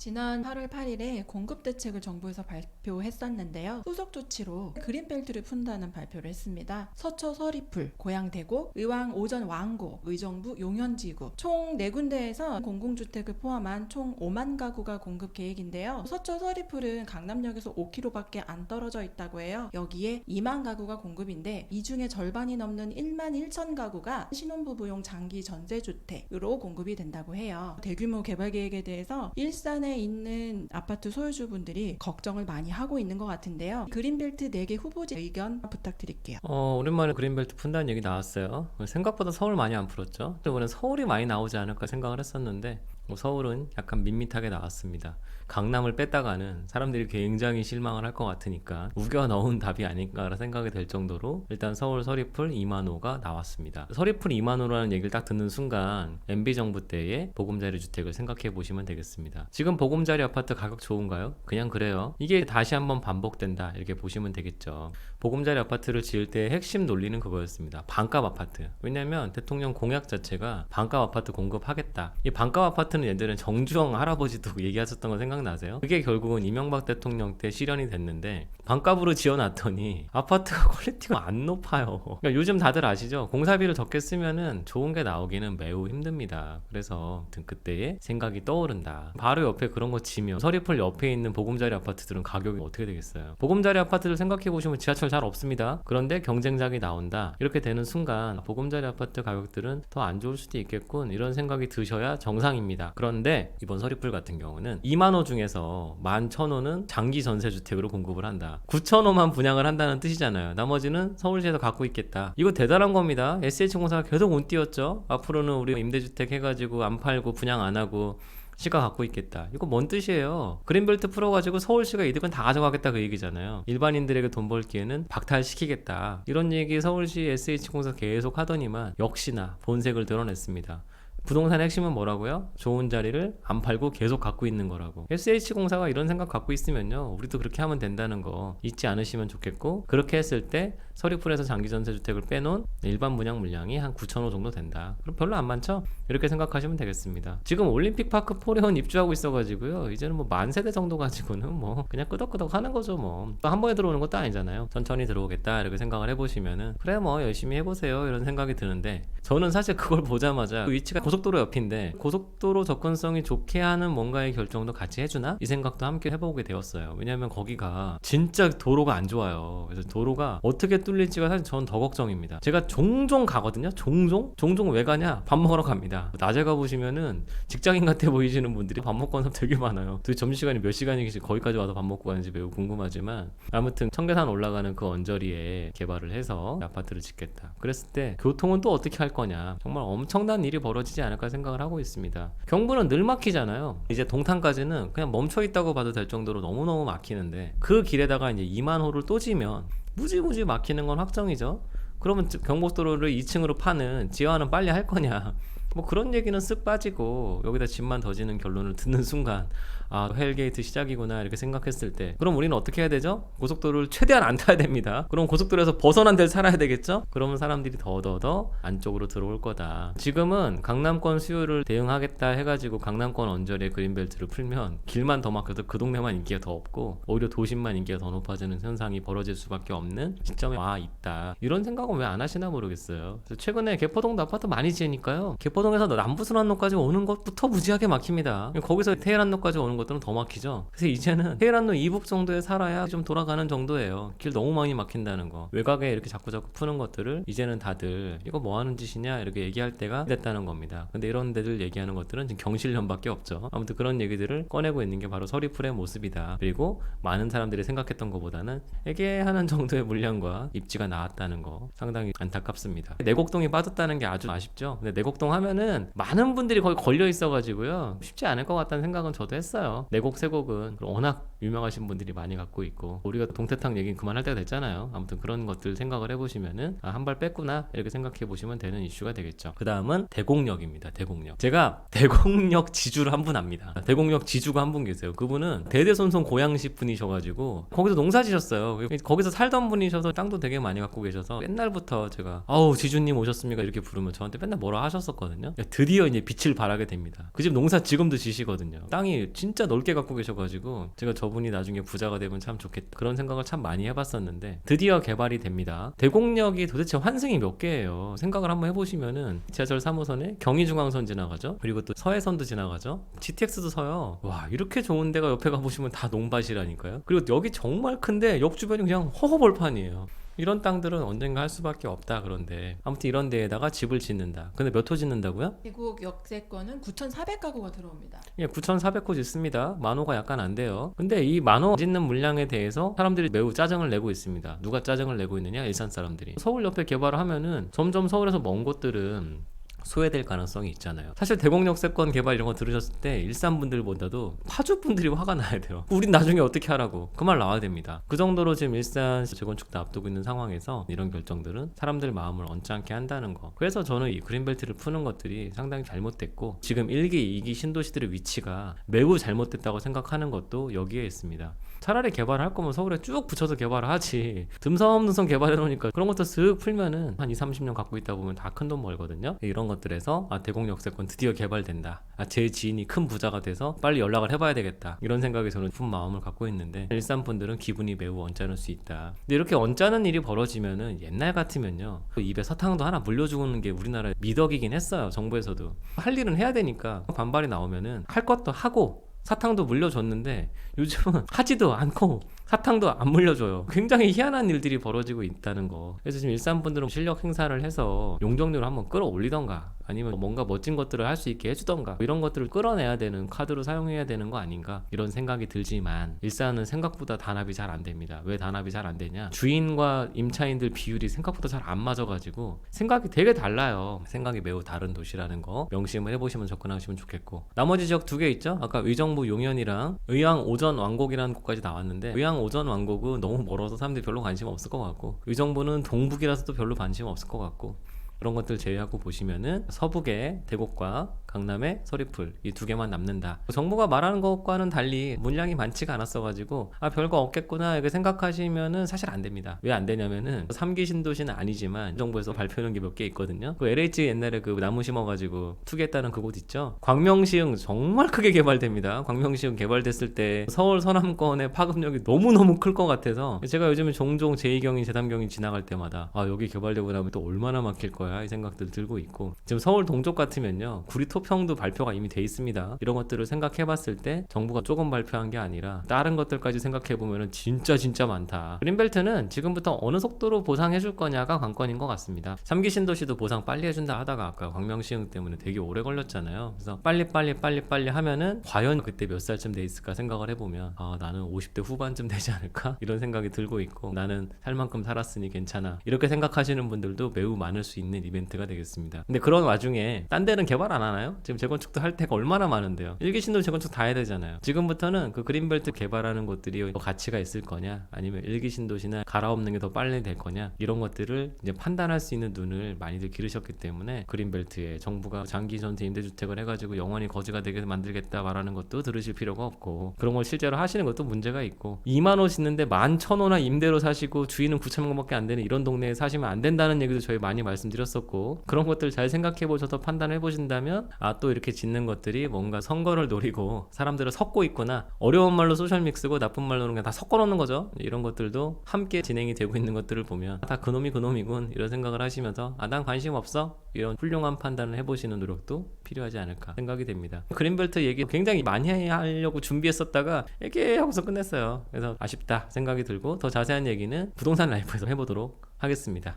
지난 8월 8일에 공급 대책을 정부에서 발표했었는데요. 후속 조치로 그린벨트를 푼다는 발표를 했습니다. 서초 서리풀, 고양 대곡, 의왕 오전 왕고, 의정부 용현지구 총 4군데에서 공공주택을 포함한 총 5만 가구가 공급 계획인데요. 서초 서리풀은 강남역에서 5km밖에 안 떨어져 있다고 해요. 여기에 2만 가구가 공급인데 이 중에 절반이 넘는 1만 1천 가구가 신혼부부용 장기 전세주택으로 공급이 된다고 해요. 대규모 개발 계획에 대해서 일산 에 있는 아파트 소유주분들이 걱정을 많이 하고 있는 것 같은데요. 그린벨트 4개 후보지 의견 부탁드릴게요. 어, 오랜만에 그린벨트 푼다는 얘기 나왔어요. 생각보다 서울 많이 안 풀었죠. 이번엔 서울이 많이 나오지 않을까 생각을 했었는데 뭐 서울은 약간 밋밋하게 나왔습니다. 강남을 뺐다가는 사람들이 굉장히 실망을 할 것 같으니까 우겨 넣은 답이 아닐까라 생각이 될 정도로 일단 서울 서리풀 2만 호가 나왔습니다. 서리풀 2만 호라는 얘기를 딱 듣는 순간 MB 정부 때의 보금자리 주택을 생각해 보시면 되겠습니다. 지금 보금자리 아파트 가격 좋은가요? 그냥 그래요. 이게 다시 한번 반복된다 이렇게 보시면 되겠죠. 보금자리 아파트를 지을 때 핵심 논리는 그거였습니다. 반값 아파트. 왜냐면 대통령 공약 자체가 반값 아파트 공급하겠다. 이 반값 아파트는 예전에 정주영 할아버지도 얘기하셨던 거 생각나세요? 그게 결국은 이명박 대통령 때 실현이 됐는데 반값으로 지어놨더니 아파트가 퀄리티가 안 높아요. 그러니까 요즘 다들 아시죠? 공사비를 적게 쓰면은 좋은 게 나오기는 매우 힘듭니다. 그래서 그때의 생각이 떠오른다. 바로 옆에 그런 거 치면 서리풀 옆에 있는 보금자리 아파트들은 가격이 어떻게 되겠어요? 보금자리 아파트를 생각해 보시면 지하철 잘 없습니다. 그런데 경쟁작이 나온다. 이렇게 되는 순간 보금자리 아파트 가격들은 더 안 좋을 수도 있겠군. 이런 생각이 드셔야 정상입니다. 그런데 이번 서리풀 같은 경우는 2만 호 중에서 11,000호는 장기 전세 주택으로 공급을 한다. 9,000호만 분양을 한다는 뜻이잖아요. 나머지는 서울시에서 갖고 있겠다. 이거 대단한 겁니다. SH공사가 계속 운 띄웠죠. 앞으로는 우리 임대주택 해가지고 안 팔고 분양 안 하고 시가 갖고 있겠다. 이거 뭔 뜻이에요? 그린벨트 풀어가지고 서울시가 이득은 다 가져가겠다 그 얘기잖아요. 일반인들에게 돈 벌기에는 박탈시키겠다. 이런 얘기 서울시 SH공사 계속 하더니만 역시나 본색을 드러냈습니다. 부동산의 핵심은 뭐라고요? 좋은 자리를 안 팔고 계속 갖고 있는 거라고. SH공사가 이런 생각 갖고 있으면요. 우리도 그렇게 하면 된다는 거 잊지 않으시면 좋겠고 그렇게 했을 때 서리풀에서 장기전세주택을 빼놓은 일반 분양 물량이 한 9,000호 정도 된다. 그럼 별로 안 많죠? 이렇게 생각하시면 되겠습니다. 지금 올림픽파크 포레온 입주하고 있어가지고요. 이제는 뭐 만 세대 정도 가지고는 뭐 그냥 끄덕끄덕 하는 거죠 뭐. 한 번에 들어오는 것도 아니잖아요. 천천히 들어오겠다 이렇게 생각을 해보시면은 그래 뭐 열심히 해보세요 이런 생각이 드는데 저는 사실 그걸 보자마자 그 위치가 고속도로 옆인데 고속도로 접근성이 좋게 하는 뭔가의 결정도 같이 해주나 이 생각도 함께 해보게 되었어요. 왜냐하면 거기가 진짜 도로가 안 좋아요. 그래서 도로가 어떻게 뚫릴지가 사실 전 더 걱정입니다. 제가 종종 가거든요. 종종 종종 왜 가냐? 밥 먹으러 갑니다. 낮에 가 보시면은 직장인 같아 보이시는 분들이 밥 먹고 가는 사람 되게 많아요. 도대체 점심시간이 몇 시간이길지 거기까지 와서 밥 먹고 가는지 매우 궁금하지만 아무튼 청계산 올라가는 그 언저리에 개발을 해서 아파트를 짓겠다. 그랬을 때 교통은 또 어떻게 할 거냐? 정말 엄청난 일이 벌어지지 않을까 생각을 하고 있습니다. 경부는 늘 막히잖아요. 이제 동탄까지는 그냥 멈춰 있다고 봐도 될 정도로 너무너무 막히는데 그 길에다가 이제 2만 호를 또 지면 무지무지 막히는 건 확정이죠. 그러면 경복도로를 2층으로 파는 지하화는 빨리 할 거냐? 뭐 그런 얘기는 쓱 빠지고 여기다 집만 더 지는 결론을 듣는 순간 아 헬게이트 시작이구나 이렇게 생각했을 때 그럼 우리는 어떻게 해야 되죠? 고속도로를 최대한 안 타야 됩니다. 그럼 고속도로에서 벗어난 데를 살아야 되겠죠? 그러면 사람들이 더더더 안쪽으로 들어올 거다. 지금은 강남권 수요를 대응하겠다 해가지고 강남권 언저리에 그린벨트를 풀면 길만 더 막혀서 그 동네만 인기가 더 없고 오히려 도심만 인기가 더 높아지는 현상이 벌어질 수밖에 없는 시점에 와 있다. 이런 생각은 왜 안 하시나 모르겠어요. 최근에 개포동도 아파트 많이 지으니까요. 개포 동에서 남부순환로까지 오는 것부터 무지하게 막힙니다. 거기서 테헤란로까지 오는 것들은 더 막히죠. 그래서 이제는 테헤란로 이북 정도에 살아야 좀 돌아가는 정도예요. 길 너무 많이 막힌다는 거. 외곽에 이렇게 자꾸 자꾸 푸는 것들을 이제는 다들 이거 뭐 하는 짓이냐 이렇게 얘기할 때가 됐다는 겁니다. 근데 이런 데들 얘기하는 것들은 지금 경실련밖에 없죠. 아무튼 그런 얘기들을 꺼내고 있는 게 바로 서리풀의 모습이다. 그리고 많은 사람들이 생각했던 것보다는 애매하는 정도의 물량과 입지가 나왔다는 거 상당히 안타깝습니다. 내곡동이 빠졌다는 게 아주 아쉽죠. 근데 내곡동 하면 은 많은 분들이 거기 걸려 있어가지고요 쉽지 않을 것 같다는 생각은 저도 했어요. 내곡 세 곡은 워낙 유명하신 분들이 많이 갖고 있고 우리가 동태탕 얘기는 그만할 때가 됐잖아요. 아무튼 그런 것들 생각을 해보시면은 아, 한 발 뺐구나 이렇게 생각해 보시면 되는 이슈가 되겠죠. 그 다음은 대곡역입니다. 대곡역. 제가 대곡역 지주를 한 분 압니다. 대곡역 지주가 한 분 계세요. 그분은 대대손손 고양시 분이셔가지고 거기서 농사 지셨어요. 거기서 살던 분이셔서 땅도 되게 많이 갖고 계셔서 옛날부터 제가 아우 지주님 오셨습니까 이렇게 부르면 저한테 맨날 뭐라 하셨었거든요. 있었거든요. 드디어 이제 빛을 발하게 됩니다. 그 집 농사 지금도 지시거든요. 땅이 진짜 넓게 갖고 계셔가지고 제가 저분이 나중에 부자가 되면 참 좋겠다 그런 생각을 참 많이 해봤었는데 드디어 개발이 됩니다. 대곡역이 도대체 환승이 몇 개예요. 생각을 한번 해보시면은 지하철 3호선에 경의중앙선 지나가죠. 그리고 또 서해선도 지나가죠. GTX도 서요. 와 이렇게 좋은 데가 옆에 가보시면 다 농밭이라니까요. 그리고 여기 정말 큰데 역 주변이 그냥 허허벌판이에요. 이런 땅들은 언젠가 할 수밖에 없다 그런데 아무튼 이런 데에다가 집을 짓는다. 근데 몇 호 짓는다고요? 대국 역세권은 9,400가구가 들어옵니다. 예, 9,400호 짓습니다. 만호가 약간 안 돼요. 근데 이 만호 짓는 물량에 대해서 사람들이 매우 짜증을 내고 있습니다. 누가 짜증을 내고 있느냐? 일산 사람들이. 서울 옆에 개발을 하면은 점점 서울에서 먼 곳들은 소외될 가능성이 있잖아요. 사실 대공역세권 개발 이런 거 들으셨을 때 일산 분들보다도 파주 분들이 화가 나야 돼요. 우린 나중에 어떻게 하라고 그 말 나와야 됩니다. 그 정도로 지금 일산 재건축도 앞두고 있는 상황에서 이런 결정들은 사람들 마음을 언짢게 한다는 거. 그래서 저는 이 그린벨트를 푸는 것들이 상당히 잘못됐고 지금 1기, 2기 신도시들의 위치가 매우 잘못됐다고 생각하는 것도 여기에 있습니다. 차라리 개발을 할 거면 서울에 쭉 붙여서 개발을 하지. 듬성듬성 개발해 놓으니까 그런 것도 쓱 풀면은 한 2, 30년 갖고 있다 보면 다 큰 돈 벌거든요. 이런 것들에서 아 대공 역세권 드디어 개발된다. 아 제 지인이 큰 부자가 돼서 빨리 연락을 해봐야 되겠다. 이런 생각에 저는 깊은 마음을 갖고 있는데 일산 분들은 기분이 매우 언짢을 수 있다. 근데 이렇게 언짢은 일이 벌어지면은 옛날 같으면요 그 입에 사탕도 하나 물려주는 게 우리나라의 미덕이긴 했어요. 정부에서도 할 일은 해야 되니까 반발이 나오면은 할 것도 하고 사탕도 물려줬는데 요즘은 하지도 않고 사탕도 안 물려줘요. 굉장히 희한한 일들이 벌어지고 있다는 거. 그래서 지금 일산 분들은 실력 행사를 해서 용적률을 한번 끌어올리던가 아니면 뭔가 멋진 것들을 할 수 있게 해주던가 이런 것들을 끌어내야 되는 카드로 사용해야 되는 거 아닌가 이런 생각이 들지만 일산은 생각보다 단합이 잘 안 됩니다. 왜 단합이 잘 안 되냐? 주인과 임차인들 비율이 생각보다 잘 안 맞아가지고 생각이 되게 달라요. 생각이 매우 다른 도시라는 거 명심을 해보시면 접근하시면 좋겠고 나머지 지역 두 개 있죠? 아까 의정부 용현이랑 의왕 오전 왕곡이라는 곳까지 나왔는데 의왕 오전 왕곡은 너무 멀어서 사람들이 별로 관심 없을 것 같고 의정부는 동북이라서 또 별로 관심 없을 것 같고 그런 것들 제외하고 보시면은 서북의 대곡과 강남의 서리풀 이 두 개만 남는다. 정부가 말하는 것과는 달리 물량이 많지가 않았어가지고 아 별거 없겠구나 이렇게 생각하시면은 사실 안 됩니다. 왜 안 되냐면은 3기 신도시는 아니지만 정부에서 발표하는 게 몇 개 있거든요. 그 LH 옛날에 그 나무 심어가지고 투기했다는 그곳 있죠. 광명시흥 정말 크게 개발됩니다. 광명시흥 개발됐을 때 서울 서남권의 파급력이 너무 너무 클 것 같아서 제가 요즘에 종종 제2경인 제3경인 지나갈 때마다 아 여기 개발되고 나면 또 얼마나 막힐 거야 이 생각들 들고 있고 지금 서울 동쪽 같으면요 구리토 평도 발표가 이미 돼 있습니다. 이런 것들을 생각해봤을 때 정부가 조금 발표한 게 아니라 다른 것들까지 생각해보면은 진짜 진짜 많다. 그린벨트는 지금부터 어느 속도로 보상해줄 거냐가 관건인 것 같습니다. 3기 신도시도 보상 빨리 해준다 하다가 아까 광명 시흥 때문에 되게 오래 걸렸잖아요. 그래서 빨리 빨리 빨리 빨리 하면은 과연 그때 몇 살쯤 돼 있을까 생각을 해보면 아 나는 50대 후반쯤 되지 않을까 이런 생각이 들고 있고 나는 살 만큼 살았으니 괜찮아 이렇게 생각하시는 분들도 매우 많을 수 있는 이벤트가 되겠습니다. 근데 그런 와중에 딴 데는 개발 안 하나요? 지금 재건축도 할 데가 얼마나 많은데요. 일기 신도 재건축 다 해야 되잖아요. 지금부터는 그 그린벨트 개발하는 곳들이 더 가치가 있을 거냐 아니면 일기 신도시나 갈아엎는 게 더 빨리 될 거냐 이런 것들을 이제 판단할 수 있는 눈을 많이들 기르셨기 때문에 그린벨트에 정부가 장기 전세 임대주택을 해가지고 영원히 거지가 되게 만들겠다 말하는 것도 들으실 필요가 없고 그런 걸 실제로 하시는 것도 문제가 있고 2만 원 짓는데 만천 원이나 임대로 사시고 주인은 9천 원밖에 안 되는 이런 동네에 사시면 안 된다는 얘기도 저희 많이 말씀드렸었고 그런 것들 잘 생각해 보셔서 판단해 보신다면 아 또 이렇게 짓는 것들이 뭔가 선거를 노리고 사람들을 섞고 있구나. 어려운 말로 소셜 믹스고 나쁜 말로는 그냥 다 섞어 놓는 거죠. 이런 것들도 함께 진행이 되고 있는 것들을 보면 다 그놈이 그놈이군 이런 생각을 하시면서 아 난 관심 없어? 이런 훌륭한 판단을 해보시는 노력도 필요하지 않을까 생각이 됩니다. 그린벨트 얘기 굉장히 많이 하려고 준비했었다가 이렇게 하고서 끝냈어요. 그래서 아쉽다 생각이 들고 더 자세한 얘기는 부동산 라이프에서 해보도록 하겠습니다